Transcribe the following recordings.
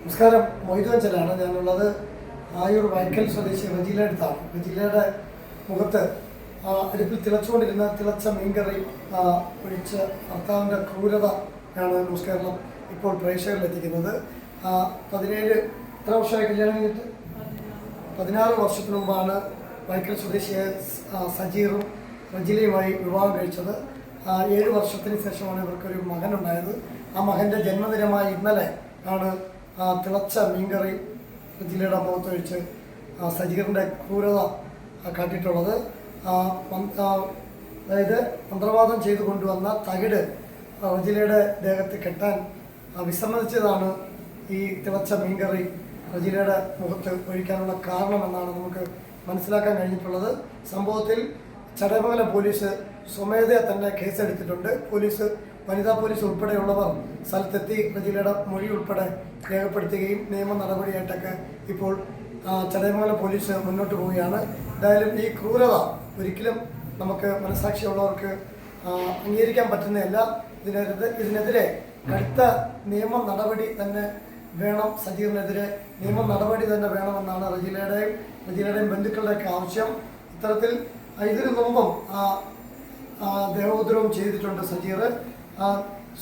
നമസ്കാരം. മൊയ്തുവഞ്ചലാണ് ഞാനുള്ളത് ആയൂർ വൈക്കൽ സ്വദേശി വജീലയുടെ അടുത്താണ് റജിലയുടെ മുഖത്ത് അടുപ്പിൽ തിളച്ചുകൊണ്ടിരുന്ന തിളച്ച മീൻകറി ഒഴിച്ച് ഭർത്താവിന്റെ ക്രൂരത ആണ് ന്യൂസ് കേരളം ഇപ്പോൾ ആ, പതിനേഴ് എത്ര വർഷമായി കല്യാണം കഴിഞ്ഞിട്ട്? പതിനാറ് വർഷത്തിന് മുമ്പാണ് വൈക്കൽ സ്വദേശിയായ സ്- ആ, സജീറും റജിലയുമായി വിവാഹം കഴിച്ചത്. ഏഴ് വർഷത്തിന് ശേഷമാണ് ഇവർക്കൊരു മകനുണ്ടായത്. ആ മകന്റെ ജന്മദിനമായ ഇന്നലെ ആണ് തിളച്ച മീൻകറി ജില്ലയുടെ മുഖത്തൊഴിച്ച് ആ, സജീറിന്റെ ക്രൂരത ആ, കാട്ടിയിട്ടുള്ളത്. ആ, ആ, അതായത് മന്ത്രവാദം ചെയ്തു കൊണ്ടുവന്ന തകിട് ആ, റജിലയുടെ ദേഹത്ത് കെട്ടാൻ ആ, വിസമ്മതിച്ചതാണ് ഈ തിളച്ച മീൻകറി റജിലയുടെ മുഖത്ത് ഒഴിക്കാനുള്ള കാരണമെന്നാണ് നമുക്ക് മനസ്സിലാക്കാൻ കഴിഞ്ഞിട്ടുള്ളത്. സംഭവത്തിൽ ചടയമംഗലം പോലീസ് സ്വമേധയാ തന്നെ കേസെടുത്തിട്ടുണ്ട്. പോലീസ് വനിതാ പോലീസ് ഉൾപ്പെടെയുള്ളവർ സ്ഥലത്തെത്തി റജിലയുടെ മൊഴി ഉൾപ്പെടെ രേഖപ്പെടുത്തുകയും നിയമ നടപടിയായിട്ടൊക്കെ ഇപ്പോൾ ചടയമംഗലം പോലീസ് മുന്നോട്ട് പോവുകയാണ്. എന്തായാലും ഈ ക്രൂരത ഒരിക്കലും നമുക്ക് മനസാക്ഷിയുള്ളവർക്ക് ആ, അംഗീകരിക്കാൻ പറ്റുന്നതല്ല. ഇതിനെതിരെ ഇതിനെതിരെ കടുത്ത നിയമ നടപടി തന്നെ വേണം സജീറിനെതിരെ നിയമ നടപടി തന്നെ വേണമെന്നാണ് റജിലയുടെയും റജിലയുടെയും ബന്ധുക്കളുടെയൊക്കെ ആവശ്യം. ഇത്തരത്തിൽ ഇതിനു മുമ്പും ദേഹോദ്രവം ചെയ്തിട്ടുണ്ട് സജീർ ആ,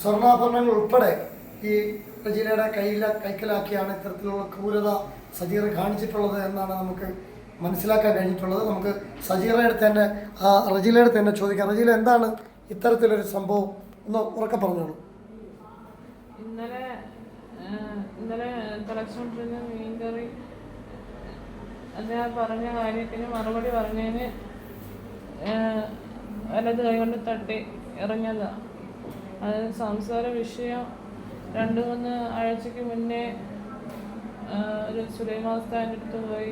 സ്വർണാഭരണങ്ങൾ ഉൾപ്പെടെ ഈ റജീനയുടെ കയ്യില കൈക്കലാക്കിയാണ് ഇത്തരത്തിലുള്ള ക്രൂരത സജീർ കാണിച്ചിട്ടുള്ളത് എന്നാണ് നമുക്ക് മനസ്സിലാക്കാൻ കഴിഞ്ഞിട്ടുള്ളത്. നമുക്ക് സജീറയുടെ തന്നെ ആ റജീലയുടെ തന്നെ ചോദിക്കാം. റജീല എന്താണ് ഇത്തരത്തിലൊരു സംഭവം? ഒന്ന് ഉറക്കെ പറഞ്ഞോളൂ. ഇന്നലെ ഇന്നലെ തലച്ചോണ്ടിരുന്ന മീൻകറി അദ്ദേഹം പറഞ്ഞ കാര്യത്തിന് മറുപടി പറഞ്ഞതിന് വലത് കൈകൊണ്ട് തട്ടി എറിഞ്ഞതാ. അത് സംസാര വിഷയം രണ്ടു മൂന്ന് ആഴ്ചക്ക് മുന്നേ ഒരു സുലൈമാസ്ഥാന്റെ അടുത്ത് പോയി.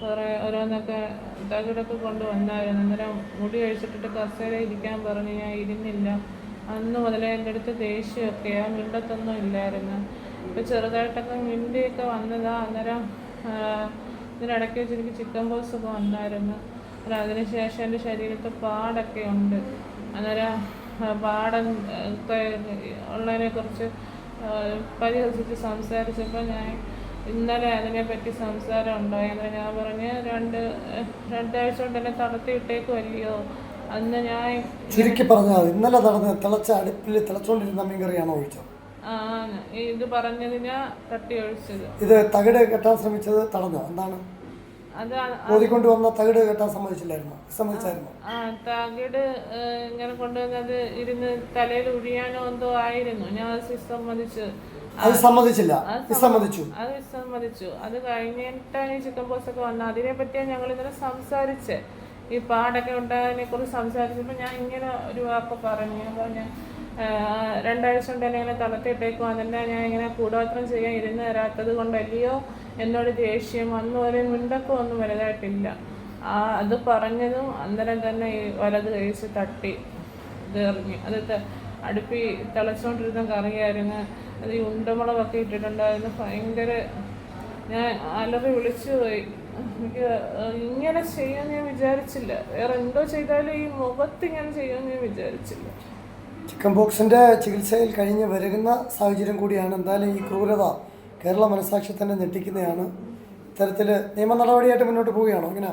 കുറേ ഓരോന്നൊക്കെ തകിടൊക്കെ കൊണ്ടുവന്നായിരുന്നു. അന്നേരം മുടി കഴിച്ചിട്ടിട്ട് കസേര ഇരിക്കാൻ പറഞ്ഞു. ഞാൻ ഇരുന്നില്ല. അന്ന് മുതലേ എന്റെ അടുത്ത് ദേഷ്യമൊക്കെ. ആ മിണ്ടത്തൊന്നും ഇല്ലായിരുന്നു. ഇപ്പം ചെറുതായിട്ടൊക്കെ മിണ്ടിയൊക്കെ വന്നതാ. അന്നേരം ഇതിനിടയ്ക്ക് വെച്ച് എനിക്ക് ചിക്കൻ ബോക്സ് ഒക്കെ വന്നായിരുന്നു അതിനുശേഷം എന്റെ ശരീരത്ത് പാടൊക്കെ ഉണ്ട്. അന്നേരം ആ, ഉള്ളതിനെക്കുറിച്ച് പരിഹസിച്ച് സംസാരിച്ചപ്പോൾ ഞാൻ ഇന്നലെ അതിനെപ്പറ്റി സംസാരം ഉണ്ടായി അങ്ങനെ ഞാൻ പറഞ്ഞ് രണ്ട് രണ്ടാഴ്ച കൊണ്ട് എന്നെ തളർത്തിയിട്ടേക്കുമല്ലയോ അന്ന് ഞാൻ ചുരുക്കി പറഞ്ഞാൽ ഇന്നലെ നടന്ന തിളച്ച അടുപ്പിൽ തിളച്ചുകൊണ്ടിരുന്ന മീൻകറിയാണോ ഒഴിച്ചത്? ആ, ഇത് പറഞ്ഞതിനാ തട്ടി ഒഴിച്ചത്. ഇത് തകിട് കെട്ടാൻ ശ്രമിച്ചത് തടഞ്ഞോ എന്താണ്? അത് ഓതിക്കൊണ്ട് വന്ന തകിട് കെട്ടാൻ സമ്മതിച്ചില്ലായിരുന്നു? സമ്മതിച്ചായിരുന്നു ആ തകിട് ഇങ്ങനെ കൊണ്ടുവന്നത് ഇരുന്ന് തലയിൽ ഒഴിയാനോ എന്തോ ആയിരുന്നു. ഞാൻ അത് വിസമ്മതിച്ച്. അത് സമ്മതിച്ചില്ല. വിസമ്മതിച്ചു. അത് വിസമ്മതിച്ചു. അത് കഴിഞ്ഞിട്ടാണ് ഈ ചിക്കൻ പോക്സ് ഒക്കെ വന്നത്. അതിനെ പറ്റിയാണ് ഞങ്ങൾ ഇന്നലെ സംസാരിച്ച്. ഈ പാടൊക്കെ ഉണ്ടായതിനെ കുറിച്ച് സംസാരിച്ചപ്പോൾ ഞാൻ ഇങ്ങനെ ഒരു വാക്ക് പറഞ്ഞു. ഞാൻ പറഞ്ഞു "ആഹ്, രണ്ടാഴ്ച കൊണ്ട് എന്നെ ഇങ്ങനെ തളർത്തിയിട്ടേക്കും അതിന്റെ ഞാൻ ഇങ്ങനെ കൂടോത്രം ചെയ്യാൻ ഇരുന്ന് തരാത്തത് കൊണ്ടല്ലയോ? എന്നോട് ദേഷ്യം അന്ന് ഒരു മുണ്ടൊക്കെ ഒന്നും വലുതായിട്ടില്ല. ആ അത് പറഞ്ഞതും അന്നേരം തന്നെ ഈ വലത് കഴിച്ച് തട്ടി. തീർന്നു അത് അടുപ്പി തിളച്ചുകൊണ്ടിരുന്ന കറിയായിരുന്നു. അത് ഈ ഉണ്ടമുളകൊക്കെ ഇട്ടിട്ടുണ്ടായിരുന്നു. ഭയങ്കര ഞാൻ അലറി വിളിച്ചു പോയി. എനിക്ക് ഇങ്ങനെ ചെയ്യാൻ ഞാൻ വിചാരിച്ചില്ല. വേറെ എന്തോ ചെയ്താലും ഈ മുഖത്ത് ഇങ്ങനെ ചെയ്യാൻ ഞാൻ വിചാരിച്ചില്ല. ചിക്കൻ ബോക്സിന്റെ ചികിത്സയിൽ കഴിഞ്ഞ് വരുന്ന സാഹചര്യം കൂടിയാണ് എന്തായാലും ഈ ക്രൂരത കേരള മനസാക്ഷി തന്നെ ഞെട്ടിക്കുന്നതാണ്. ഇത്തരത്തിൽ നിയമ നടപടിയായിട്ട് മുന്നോട്ട് പോവുകയാണോ? ഇങ്ങനെ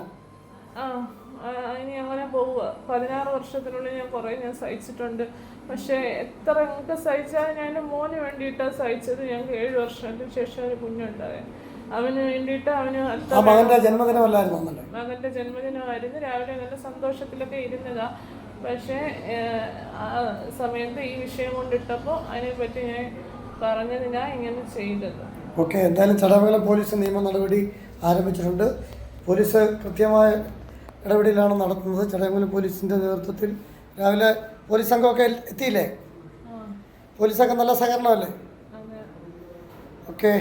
ഇനി അങ്ങനെ പോവുക. പതിനാറ് വർഷത്തിനുള്ളിൽ ഞാൻ കുറേ ഞാൻ സഹിച്ചിട്ടുണ്ട്. പക്ഷേ എത്ര ഒക്കെ സഹിച്ചാൽ ഞാൻ മോന് വേണ്ടിയിട്ടാണ് സഹിച്ചത്. ഞങ്ങൾക്ക് ഏഴ് വർഷത്തിന് ശേഷം ഒരു കുഞ്ഞുണ്ടായത് അവന് വേണ്ടിയിട്ട് അവന് മകന്റെ ജന്മദിനമല്ലായിരുന്നു മകന്റെ ജന്മദിനമായിരുന്നു. രാവിലെ നല്ല സന്തോഷത്തിലൊക്കെ ഇരുന്നതാ. പക്ഷേ ആ സമയത്ത് ഈ വിഷയം കൊണ്ടിട്ടപ്പോൾ അതിനെപ്പറ്റി ഞാൻ പറഞ്ഞതിനാ ഇങ്ങനെ ചെയ്തത്. ഓക്കെ എന്തായാലും ചടമംഗലം പോലീസ് നിയമ നടപടി ആരംഭിച്ചിട്ടുണ്ട്. പോലീസ് കൃത്യമായ ഇടപെടലാണ് നടത്തുന്നത്. ചടമംഗലം പോലീസിന്റെ നേതൃത്വത്തിൽ രാവിലെ പോലീസ് സംഘമൊക്കെ എത്തിയില്ലേ? പോലീസ് പോലീസൊക്കെ നല്ല സഹകരണമല്ലേ? ഓക്കെ.